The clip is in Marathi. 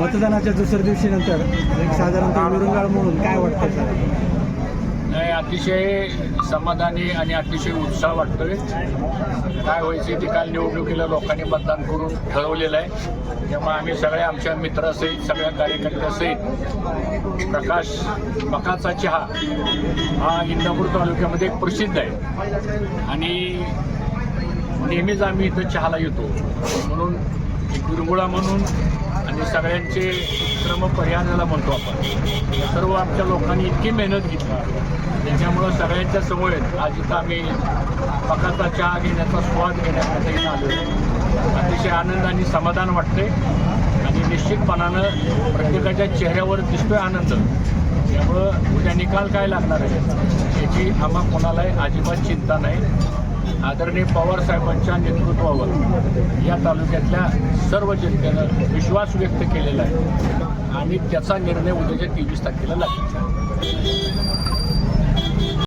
मतदानाच्या दुसऱ्या दिवशी नंतर एक साधारणतः मिरंगाळ म्हणून काय वाटतं? सर अतिशय समाधानी आणि अतिशय उत्साह वाटतोय. काय व्हायचे ते काल निवडणुकीला लोकांनी मतदान करून ठरवलेलं आहे. त्यामुळे आम्ही सगळ्या आमच्या मित्रासहित सगळ्या कार्यकर्त्यासहित प्रकाश मकाचा चहा हा इंदापूर तालुक्यामध्ये एक प्रसिद्ध आहे. आणि नेहमीच आम्ही इथं चहाला येतो. म्हणून एक म्हणून आणि सगळ्यांचे श्रम पर्यायाला म्हणतो आपण. सर्व आमच्या लोकांनी इतकी मेहनत घेतली. त्याच्यामुळं सगळ्यांच्या समोर आज इथं आम्ही पकाचा चहा घेण्याचा स्वाद घेण्यासाठी इथं आलो अतिशय आनंद आणि समाधान वाटते आणि निश्चितपणानं प्रत्येकाच्या चेहऱ्यावर दिसतोय आनंद. त्यामुळं उद्या निकाल काय लागणार आहे? याची आम्हा कोणालाही अजिबात चिंता नाही. आदरणीय पवार साहेबांच्या नेतृत्वावर या तालुक्यातल्या सर्व जनतेनं विश्वास व्यक्त केलेला आहे. आणि त्याचा निर्णय उद्याच्या तेवीस तारखेला लागेल.